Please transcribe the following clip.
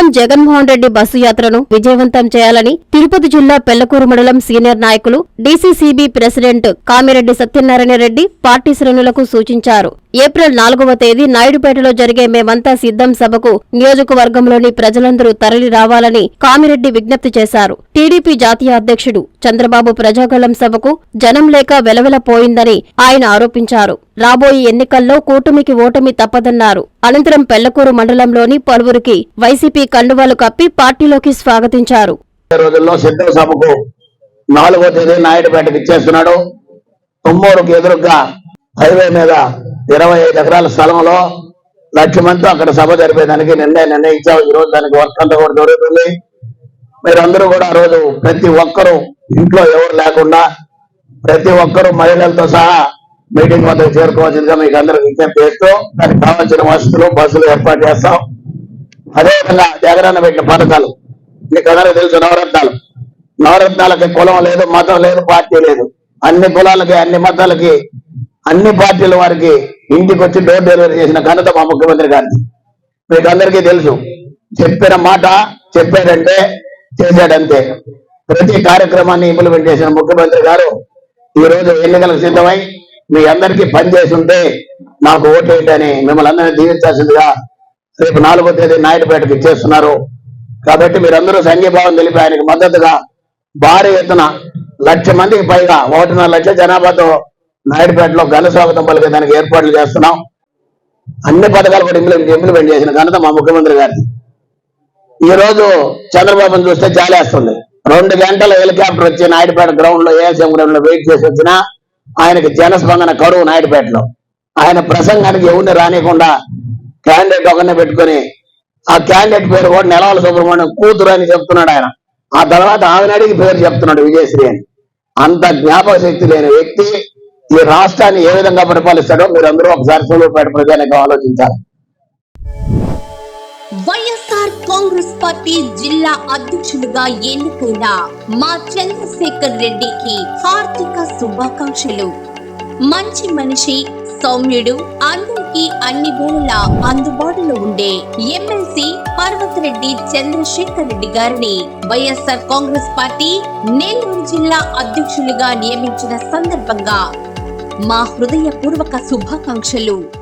CM Jaganmohan Reddy bus యాత్రను విజయవంతం చేయాలని తిరుపతి జిల్లా పెళ్ళకూరు మండలం సీనియర్ నాయకులు DCCB president Kamireddy Satyanarayana Reddy party శ్రేణులకు సూచించారు. ఏప్రిల్ నాలుగవ తేదీ నాయుడుపేటలో జరిగే మేమంతా సిద్ధం సభకు నియోజకవర్గంలోని ప్రజలందరూ తరలి రావాలని కామిరెడ్డి విజ్ఞప్తి చేశారు. టీడీపీ జాతీయ అధ్యక్షుడు చంద్రబాబు ప్రజాగళం సభకు జనం లేక వెలవెలపోయిందని ఆయన ఆరోపించారు. రాబోయే ఎన్నికల్లో కూటమికి ఓటమి తప్పదన్నారు. అనంతరం పెళ్ళకూరు మండలంలోని పలువురికి వైసీపీ కండువాలు కప్పి పార్టీలోకి స్వాగతించారు. రోజుల్లో సభకు నాలుగో తేదీ నాయుడుపేటకి ఇచ్చేస్తున్నాడు. ఎదురుగా హైవే మీద ఇరవై ఐదు ఎకరాల స్థలంలో లక్ష మందితో అక్కడ సభ జరిపేదానికి నిర్ణయం నిర్ణయించావు ఈ రోజు దానికి వర్క్ అంతా కూడా జరుగుతుంది. మీరందరూ కూడా ఆ రోజు ప్రతి ఒక్కరూ ఇంట్లో ఎవరు లేకుండా ప్రతి ఒక్కరూ మహిళలతో సహా మీటింగ్ వద్దకు చేరుకోవాల్సిందిగా మీకు అందరూ విజ్ఞప్తి చేస్తూ దానికి కావాల్సిన వసతులు బస్సులు ఏర్పాటు చేస్తాం. అదేవిధంగా జగనన్న పెట్టిన పథకాలు. మీకు అందరూ తెలుసు నవరత్నాలు. నవరత్నాలకి కులం లేదు మతం లేదు పార్టీ లేదు. అన్ని కులాలకి అన్ని మతాలకి అన్ని పార్టీల వారికి ఇంటికి వచ్చి డోర్ డెలివరీ చేసిన ఘనత మా ముఖ్యమంత్రి గారిది. మీకు అందరికీ తెలుసు చెప్పిన మాట చెప్పాడంటే చేశాడంతే ప్రతి కార్యక్రమాన్ని ఇంప్లిమెంట్ చేసిన ముఖ్యమంత్రి గారు ఈ రోజు ఎన్నికలకు సిద్ధమై మీ అందరికీ పనిచేస్తుంటే ఉంటే నాకు ఓటేయటని మిమ్మల్ని అందరినీ దీవించాల్సిందిగా రేపు నాలుగో తేదీ నాయుడుపేటకు ఇచ్చేస్తున్నారు కాబట్టి మీరందరూ సంఘీభావం తెలిపి ఆయనకు మద్దతుగా భారీ ఎత్తున లక్ష మందికి పైగా ఒకటిన్నర లక్ష జనాభాతో నాయుడుపేటలో ఘన స్వాగతం పలికే దానికి ఏర్పాట్లు చేస్తున్నాం. అన్ని పథకాలు కూడా ఇంప్లిమెంట్ ఇంప్లిమెంట్ చేసిన ఘనత మా ముఖ్యమంత్రి గారిది. ఈ రోజు చంద్రబాబును చూస్తే జాలేస్తుంది. రెండు గంటల హెలికాప్టర్ వచ్చి నాయుడుపేట గ్రౌండ్లో ఏఎస్ఎం గ్రౌండ్లో వెయిట్ చేసి వచ్చినా ఆయనకి జనస్పందన కరువు నాయుడుపేటలో. ఆయన ప్రసంగానికి ఎవరిని రానియకుండా క్యాండిడేట్ ఒకరిని పెట్టుకొని ఆ క్యాండిడేట్ పేరు కూడా నెలవల సుబ్రహ్మణ్యం కూతురు అని చెప్తున్నాడు ఆయన. ఆ తర్వాత ఆమెను అడిగి పేరు చెప్తున్నాడు విజయశ్రీ అని. అంత జ్ఞాపక శక్తి లేని వ్యక్తి ఈ రాష్ట్రాన్ని ఏ విధంగా పరిపాలిస్తాడో మీరు అందరూ ఒకసారి సూలూరుపేట ప్రజానికి ఆలోచించాలి. వైఎస్ఆర్ కాంగ్రెస్ పార్టీ జిల్లా అధ్యక్షులుగా ఎన్నికైన మా చంద్రశేఖర్ రెడ్డికి హార్దిక శుభాకాంక్షలు. మంచి మనిషి సౌమ్యుడు అందరికీ అన్ని వేళలా అందుబాటులో ఉండే ఎమ్మెల్సీ పర్వతరెడ్డి చంద్రశేఖర్ రెడ్డి గారిని వైఎస్ఆర్ కాంగ్రెస్ పార్టీ నెల్లూరు జిల్లా అధ్యక్షులుగా నియమించిన సందర్భంగా మా హృదయపూర్వక శుభాకాంక్షలు.